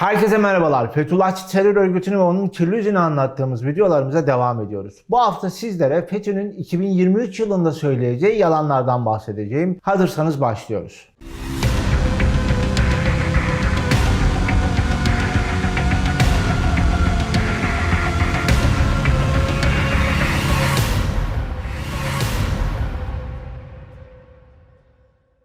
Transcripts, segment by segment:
Herkese merhabalar. Fethullahçı terör örgütünü ve onun kirli yüzünü anlattığımız videolarımıza devam ediyoruz. Bu hafta sizlere FETÖ'nün 2023 yılında söyleyeceği yalanlardan bahsedeceğim. Hazırsanız başlıyoruz.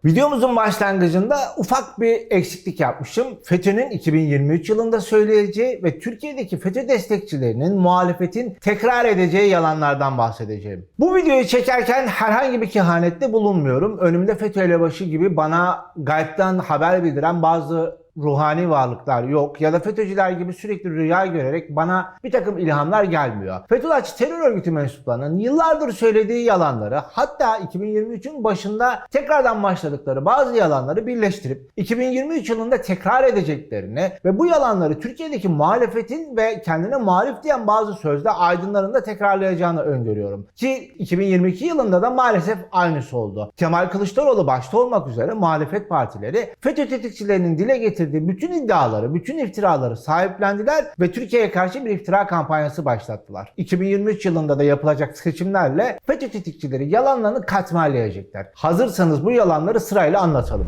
Videomuzun başlangıcında ufak bir eksiklik yapmışım. FETÖ'nün 2023 yılında söyleyeceği ve Türkiye'deki FETÖ destekçilerinin muhalefetin tekrar edeceği yalanlardan bahsedeceğim. Bu videoyu çekerken herhangi bir kehanette bulunmuyorum. Önümde FETÖ elebaşı gibi bana gayetten haber bildiren bazı ruhani varlıklar yok ya da FETÖ'cüler gibi sürekli rüya görerek bana bir takım ilhamlar gelmiyor. Fethullahçı terör örgütü mensuplarının yıllardır söylediği yalanları hatta 2023'ün başında tekrardan başladıkları bazı yalanları birleştirip 2023 yılında tekrar edeceklerini ve bu yalanları Türkiye'deki muhalefetin ve kendine muhalif diyen bazı sözde aydınların da tekrarlayacağını öngörüyorum. Ki 2022 yılında da maalesef aynısı oldu. Kemal Kılıçdaroğlu başta olmak üzere muhalefet partileri FETÖ tetikçilerinin dile getirdiği bütün iddiaları, bütün iftiraları sahiplendiler ve Türkiye'ye karşı bir iftira kampanyası başlattılar. 2023 yılında da yapılacak seçimlerle FETÖ tetikçileri yalanlarını katmerleyecekler. Hazırsanız bu yalanları sırayla anlatalım.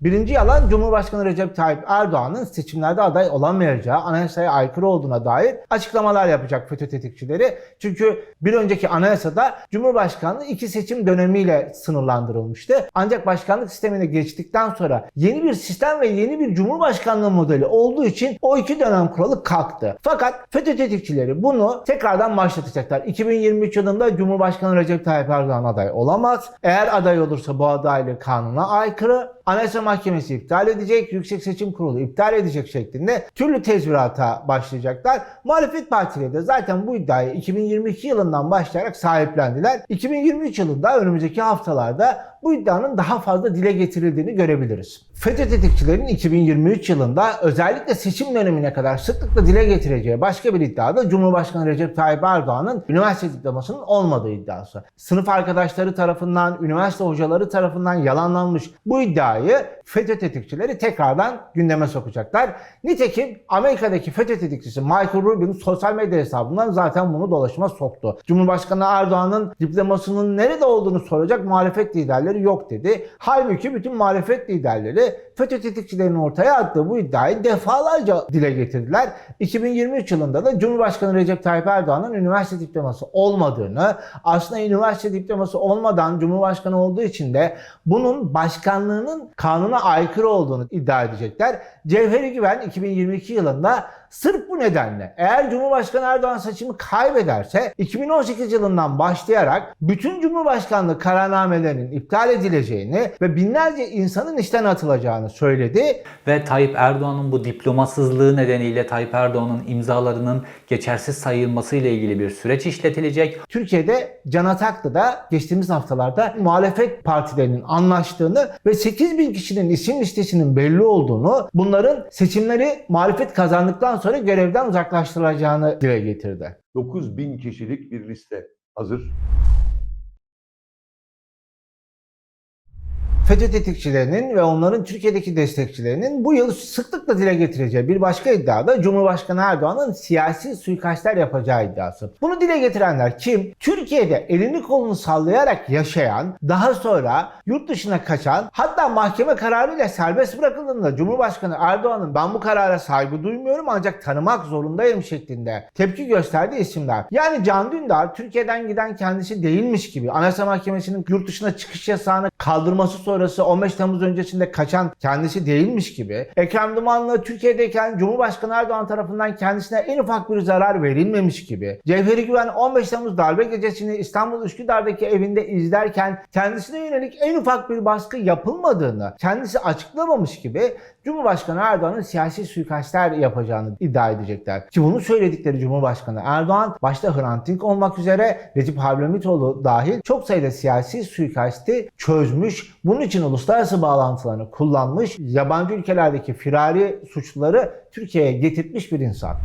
Birinci yalan Cumhurbaşkanı Recep Tayyip Erdoğan'ın seçimlerde aday olamayacağı, anayasaya aykırı olduğuna dair açıklamalar yapacak FETÖ tetikçileri. Çünkü bir önceki anayasada Cumhurbaşkanlığı iki seçim dönemiyle sınırlandırılmıştı. Ancak başkanlık sistemine geçtikten sonra yeni bir sistem ve yeni bir Cumhurbaşkanlığı modeli olduğu için o iki dönem kuralı kalktı. Fakat FETÖ tetikçileri bunu tekrardan başlatacaklar. 2023 yılında Cumhurbaşkanı Recep Tayyip Erdoğan aday olamaz. Eğer aday olursa bu adaylık kanuna aykırı. Anayasa Mahkemesi iptal edecek, Yüksek Seçim Kurulu iptal edecek şeklinde türlü tezvirata başlayacaklar. Muhalefet partileri de zaten bu iddiayı 2022 yılından başlayarak sahiplendiler. 2023 yılında önümüzdeki haftalarda bu iddianın daha fazla dile getirildiğini görebiliriz. FETÖ tetikçilerin 2023 yılında özellikle seçim dönemine kadar sıklıkla dile getireceği başka bir iddia da Cumhurbaşkanı Recep Tayyip Erdoğan'ın üniversite diplomasının olmadığı iddiası. Sınıf arkadaşları tarafından, üniversite hocaları tarafından yalanlanmış bu iddiayı FETÖ tetikçileri tekrardan gündeme sokacaklar. Nitekim Amerika'daki FETÖ tetikçisi Michael Rubin sosyal medya hesabından zaten bunu dolaşıma soktu. Cumhurbaşkanı Erdoğan'ın diplomasının nerede olduğunu soracak muhalefet liderleri yok dedi. Halbuki bütün muhalefet liderleri FETÖ tetikçilerinin ortaya attığı bu iddiayı defalarca dile getirdiler. 2023 yılında da Cumhurbaşkanı Recep Tayyip Erdoğan'ın üniversite diploması olmadığını, aslında üniversite diploması olmadan Cumhurbaşkanı olduğu için de bunun başkanlığının kanuna aykırı olduğunu iddia edecekler. Cevheri Güven 2022 yılında Sırf bu nedenle eğer Cumhurbaşkanı Erdoğan seçimi kaybederse 2018 yılından başlayarak bütün Cumhurbaşkanlığı kararnamelerinin iptal edileceğini ve binlerce insanın işten atılacağını söyledi. Ve Tayyip Erdoğan'ın bu diplomasızlığı nedeniyle Tayyip Erdoğan'ın imzalarının geçersiz sayılması ile ilgili bir süreç işletilecek. Türkiye'de Can Ataklı da geçtiğimiz haftalarda muhalefet partilerinin anlaştığını ve 8 bin kişinin isim listesinin belli olduğunu, bunların seçimleri muhalefet kazandıktan sonra görevden uzaklaştırılacağını dile getirdi. 9 bin kişilik bir liste hazır. FETÖ tetikçilerinin ve onların Türkiye'deki destekçilerinin bu yıl sıklıkla dile getireceği bir başka iddia da Cumhurbaşkanı Erdoğan'ın siyasi suikastler yapacağı iddiası. Bunu dile getirenler kim? Türkiye'de elini kolunu sallayarak yaşayan, daha sonra yurt dışına kaçan, hatta mahkeme kararıyla serbest bırakıldığında Cumhurbaşkanı Erdoğan'ın ben bu karara saygı duymuyorum ancak tanımak zorundayım şeklinde tepki gösterdiği isimler. Yani Can Dündar Türkiye'den giden kendisi değilmiş gibi Anayasa Mahkemesi'nin yurt dışına çıkış yasağını kaldırması sonrası 15 Temmuz öncesinde kaçan kendisi değilmiş gibi Ekrem Dumanlı Türkiye'deyken Cumhurbaşkanı Erdoğan tarafından kendisine en ufak bir zarar verilmemiş gibi Cevheri Güven 15 Temmuz darbe gecesini İstanbul Üsküdar'daki evinde izlerken kendisine yönelik en ufak bir baskı yapılmadığını kendisi açıklamamış gibi Cumhurbaşkanı Erdoğan'ın siyasi suikastler yapacağını iddia edecekler. Ki bunu söyledikleri Cumhurbaşkanı Erdoğan başta Hrant Dink olmak üzere Recep Hablemitoğlu dahil çok sayıda siyasi suikasti çözmüş. Bunun için uluslararası bağlantılarını kullanmış. Yabancı ülkelerdeki firari suçluları Türkiye'ye getirtmiş bir insan.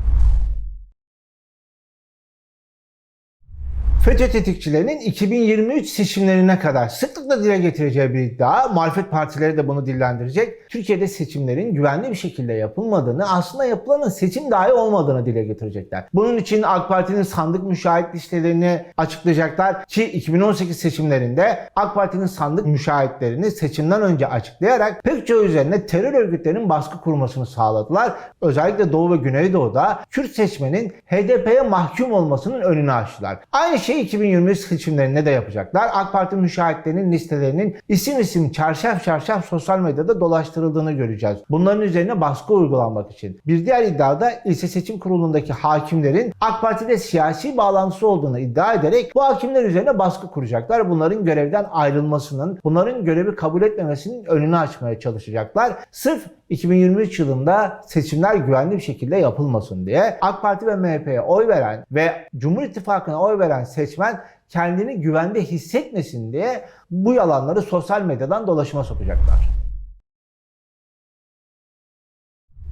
FETÖ tetikçilerinin 2023 seçimlerine kadar sıklıkla dile getireceği bir iddia. Muhalefet partileri de bunu dillendirecek. Türkiye'de seçimlerin güvenli bir şekilde yapılmadığını, aslında yapılanın seçim dahi olmadığını dile getirecekler. Bunun için AK Parti'nin sandık müşahit listelerini açıklayacaklar ki 2018 seçimlerinde AK Parti'nin sandık müşahitlerini seçimden önce açıklayarak pek çoğu üzerine terör örgütlerinin baskı kurmasını sağladılar. Özellikle Doğu ve Güneydoğu'da Kürt seçmenin HDP'ye mahkum olmasının önünü açtılar. Aynı şeyi 2023 seçimlerinde de yapacaklar. AK Parti müşahitlerinin listelerinin isim isim çarşaf çarşaf sosyal medyada dolaştırıldığını göreceğiz. Bunların üzerine baskı uygulanmak için. Bir diğer iddiada ilçe seçim kurulundaki hakimlerin AK Parti'de siyasi bağlantısı olduğunu iddia ederek bu hakimler üzerine baskı kuracaklar. Bunların görevden ayrılmasının, bunların görevi kabul etmemesinin önünü açmaya çalışacaklar. Sırf 2023 yılında seçimler güvenli bir şekilde yapılmasın diye AK Parti ve MHP'ye oy veren ve Cumhur İttifakı'na oy veren seçmen kendini güvende hissetmesin diye bu yalanları sosyal medyadan dolaşıma sokacaklar.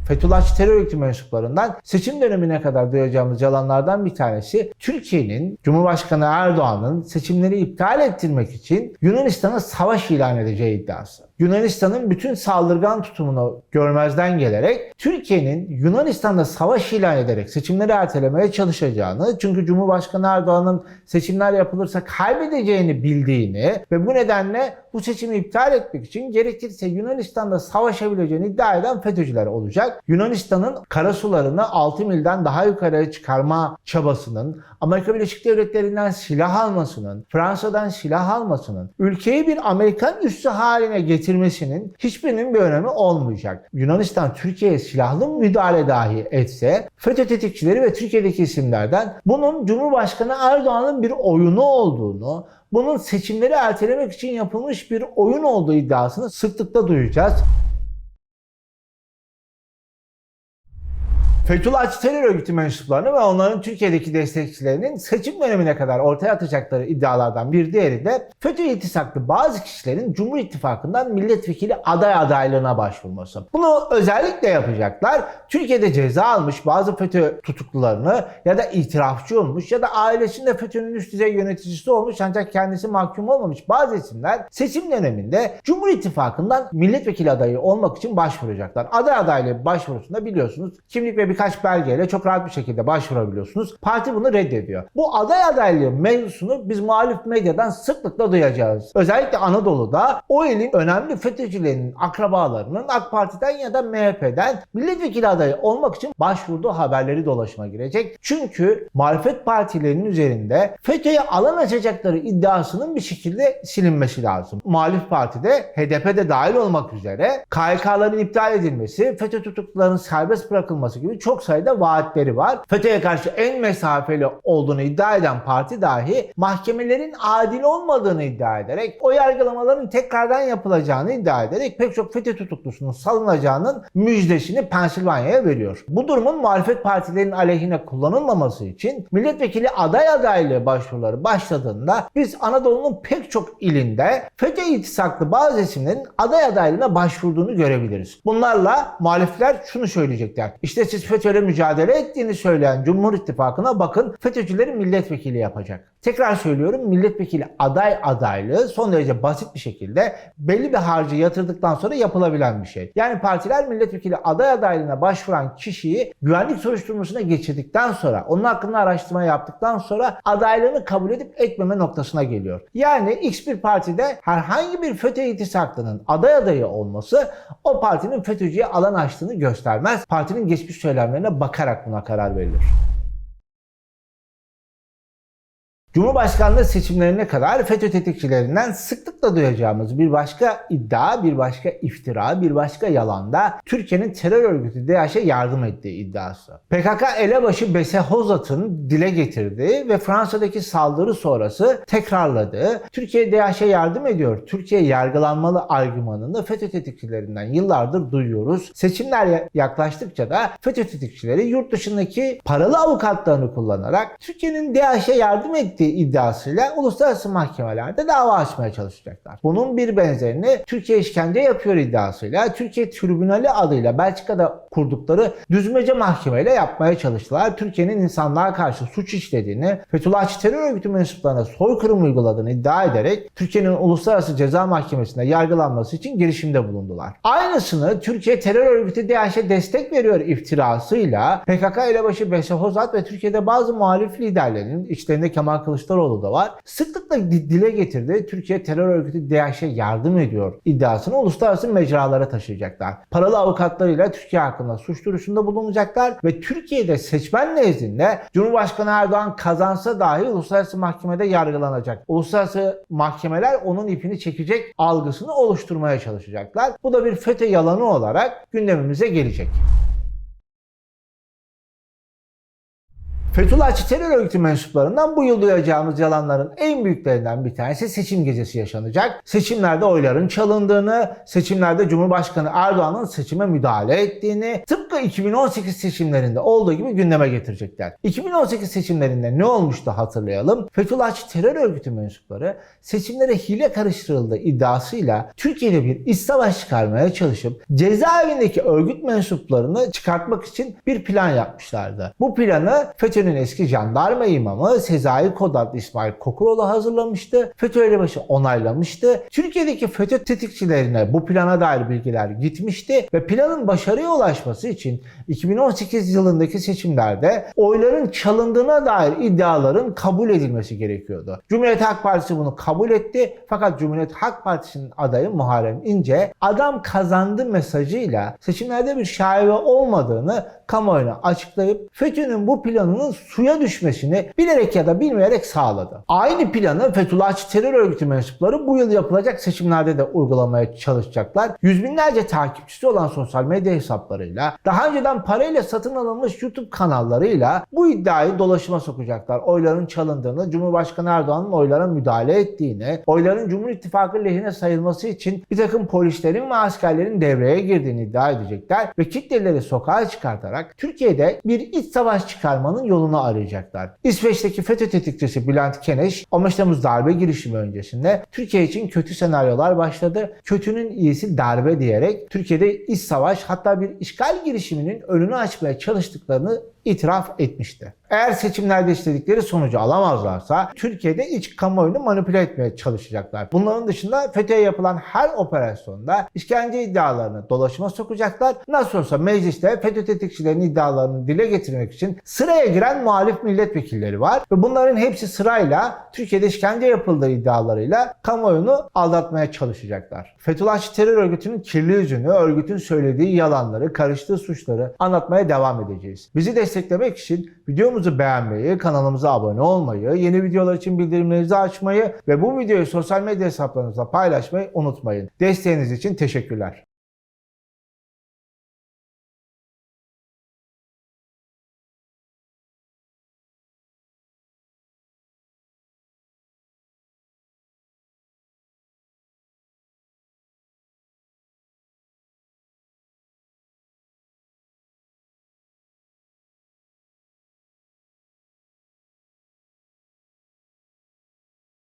Fethullahçı terör örgütü mensuplarından seçim dönemine kadar duyacağımız yalanlardan bir tanesi Türkiye'nin Cumhurbaşkanı Erdoğan'ın seçimleri iptal ettirmek için Yunanistan'a savaş ilan edeceği iddiası. Yunanistan'ın bütün saldırgan tutumunu görmezden gelerek Türkiye'nin Yunanistan'da savaş ilan ederek seçimleri ertelemeye çalışacağını çünkü Cumhurbaşkanı Erdoğan'ın seçimler yapılırsa kaybedeceğini bildiğini ve bu nedenle bu seçimi iptal etmek için gerekirse Yunanistan'da savaşabileceğini iddia eden FETÖ'cüler olacak. Yunanistan'ın karasularını 6 milden daha yukarıya çıkarma çabasının, Amerika Birleşik Devletleri'nden silah almasının, Fransa'dan silah almasının, ülkeyi bir Amerikan üssü haline getirmesinin hiçbirinin bir önemi olmayacak. Yunanistan Türkiye'ye silahlı müdahale dahi etse FETÖ tetikçileri ve Türkiye'deki isimlerden bunun Cumhurbaşkanı Erdoğan'ın bir oyunu olduğunu, bunun seçimleri ertelemek için yapılmış bir oyun olduğu iddiasını sıklıkla duyacağız. Fethullahçı terör örgütü mensuplarını ve onların Türkiye'deki destekçilerinin seçim dönemine kadar ortaya atacakları iddialardan bir diğeri de FETÖ iltisaklı bazı kişilerin Cumhur İttifakı'ndan milletvekili aday adaylığına başvurması. Bunu özellikle yapacaklar. Türkiye'de ceza almış bazı FETÖ tutuklularını ya da itirafçı olmuş ya da ailesinde FETÖ'nün üst düzey yöneticisi olmuş ancak kendisi mahkum olmamış bazı isimler seçim döneminde Cumhur İttifakı'ndan milletvekili adayı olmak için başvuracaklar. Aday adaylığı başvurusunda biliyorsunuz kimlik ve birkaç belgeyle çok rahat bir şekilde başvurabiliyorsunuz. Parti bunu reddediyor. Bu aday adaylığı mevzusunu biz muhalif medyadan sıklıkla duyacağız. Özellikle Anadolu'da o ilin önemli FETÖ'cülerinin akrabalarının AK Parti'den ya da MHP'den milletvekili adayı olmak için başvurduğu haberleri dolaşıma girecek. Çünkü muhalefet partilerinin üzerinde FETÖ'ye alan açacakları iddiasının bir şekilde silinmesi lazım. Muhalif partide HDP de dahil olmak üzere KHK'ların iptal edilmesi, FETÖ tutuklularının serbest bırakılması gibi çok sayıda vaatleri var. FETÖ'ye karşı en mesafeli olduğunu iddia eden parti dahi mahkemelerin adil olmadığını iddia ederek o yargılamaların tekrardan yapılacağını iddia ederek pek çok FETÖ tutuklusunun salınacağının müjdesini Pensilvanya'ya veriyor. Bu durumun muhalefet partilerinin aleyhine kullanılmaması için milletvekili aday adaylığı başvuruları başladığında biz Anadolu'nun pek çok ilinde FETÖ iltisaklı bazı isimlerin aday adaylığına başvurduğunu görebiliriz. Bunlarla muhalifler şunu söyleyecekler. İşte siz FETÖ'yle mücadele ettiğini söyleyen Cumhur İttifakı'na bakın FETÖ'cüleri milletvekili yapacak. Tekrar söylüyorum milletvekili aday adaylığı son derece basit bir şekilde belli bir harcı yatırdıktan sonra yapılabilen bir şey. Yani partiler milletvekili aday adaylığına başvuran kişiyi güvenlik soruşturmasına geçirdikten sonra onun hakkında araştırma yaptıktan sonra adaylığını kabul edip etmeme noktasına geliyor. Yani X bir partide herhangi bir FETÖ iltisaklının aday adayı olması o partinin FETÖ'cüye alan açtığını göstermez. Partinin geçmiş söylemlerine bakarak buna karar verilir. Cumhurbaşkanlığı seçimlerine kadar FETÖ tetikçilerinden sıklıkla duyacağımız bir başka iddia, bir başka iftira, bir başka yalan da Türkiye'nin terör örgütü DAEŞ'e yardım ettiği iddiası. PKK elebaşı Bese Hozat'ın dile getirdiği ve Fransa'daki saldırı sonrası tekrarladığı Türkiye DAEŞ'e yardım ediyor, Türkiye yargılanmalı argümanını FETÖ tetikçilerinden yıllardır duyuyoruz. Seçimler yaklaştıkça da FETÖ tetikçileri yurt dışındaki paralı avukatlarını kullanarak Türkiye'nin DAEŞ'e yardım ettiği ettiği iddiasıyla uluslararası mahkemelerde dava açmaya çalışacaklar. Bunun bir benzerini Türkiye işkence yapıyor iddiasıyla Türkiye Tribünali adıyla Belçika'da kurdukları düzmece mahkemeyle yapmaya çalıştılar. Türkiye'nin insanlığa karşı suç işlediğini, Fethullahçı terör örgütü mensuplarına soykırım uyguladığını iddia ederek Türkiye'nin Uluslararası Ceza Mahkemesi'nde yargılanması için girişimde bulundular. Aynısını Türkiye terör örgütü DAEŞ'e destek veriyor iftirasıyla PKK elebaşı Beşe Hozat ve Türkiye'de bazı muhalif liderlerin içlerinde Kemal Kılıçdaroğlu da var. Sıklıkla di- dile getirdi Türkiye terör örgütü DAEŞ'e yardım ediyor iddiasını uluslararası mecralara taşıyacaklar. Paralı avukatlarıyla Türkiye hakkında suç duyurusunda bulunacaklar ve Türkiye'de seçmen nezdinde Cumhurbaşkanı Erdoğan kazansa dahi uluslararası mahkemede yargılanacak. Uluslararası mahkemeler onun ipini çekecek algısını oluşturmaya çalışacaklar. Bu da bir FETÖ yalanı olarak gündemimize gelecek. Fethullahçı terör örgütü mensuplarından bu yıl duyacağımız yalanların en büyüklerinden bir tanesi seçim gecesi yaşanacak. Seçimlerde oyların çalındığını, seçimlerde Cumhurbaşkanı Erdoğan'ın seçime müdahale ettiğini tıpkı 2018 seçimlerinde olduğu gibi gündeme getirecekler. 2018 seçimlerinde ne olmuştu hatırlayalım. Fethullahçı terör örgütü mensupları seçimlere hile karıştırıldığı iddiasıyla Türkiye'de bir iç savaş çıkarmaya çalışıp cezaevindeki örgüt mensuplarını çıkartmak için bir plan yapmışlardı. Bu planı FETÖ'nün eski jandarma imamı Sezai Kod adlı İsmail Kokuroğlu hazırlamıştı. FETÖ elebaşı onaylamıştı. Türkiye'deki FETÖ tetikçilerine bu plana dair bilgiler gitmişti ve planın başarıya ulaşması için 2018 yılındaki seçimlerde oyların çalındığına dair iddiaların kabul edilmesi gerekiyordu. Cumhuriyet Halk Partisi bunu kabul etti fakat Cumhuriyet Halk Partisi'nin adayı Muharrem İnce adam kazandı mesajıyla seçimlerde bir şaibe olmadığını kamuoyuna açıklayıp FETÖ'nün bu planının suya düşmesini bilerek ya da bilmeyerek sağladı. Aynı planı Fethullahçı terör örgütü mensupları bu yıl yapılacak seçimlerde de uygulamaya çalışacaklar. Yüz binlerce takipçisi olan sosyal medya hesaplarıyla, daha önceden parayla satın alınmış YouTube kanallarıyla bu iddiayı dolaşıma sokacaklar. Oyların çalındığını, Cumhurbaşkanı Erdoğan'ın oylara müdahale ettiğini, oyların Cumhur İttifakı lehine sayılması için bir takım polislerin ve askerlerin devreye girdiğini iddia edecekler ve kitleleri sokağa çıkartarak Türkiye'de bir iç savaş çıkarmanın yolunu arayacaklar. İsveç'teki FETÖ tetikçisi Bülent Keneş 15 Temmuz darbe girişimi öncesinde Türkiye için kötü senaryolar başladı. Kötünün iyisi darbe diyerek Türkiye'de iç savaş hatta bir işgal girişiminin önünü açmaya çalıştıklarını itiraf etmişti. Eğer seçimlerde istedikleri sonucu alamazlarsa Türkiye'de iç kamuoyunu manipüle etmeye çalışacaklar. Bunların dışında FETÖ'ye yapılan her operasyonda işkence iddialarını dolaşıma sokacaklar. Nasıl olsa mecliste FETÖ tetikçilerinin iddialarını dile getirmek için sıraya giren muhalif milletvekilleri var ve bunların hepsi sırayla Türkiye'de işkence yapıldığı iddialarıyla kamuoyunu aldatmaya çalışacaklar. Fethullahçı terör örgütünün kirli yüzünü, örgütün söylediği yalanları, karıştığı suçları anlatmaya devam edeceğiz. Bizi desteklemek için videomuzu beğenmeyi, kanalımıza abone olmayı, yeni videolar için bildirimlerinizi açmayı ve bu videoyu sosyal medya hesaplarınızda paylaşmayı unutmayın. Desteğiniz için teşekkürler.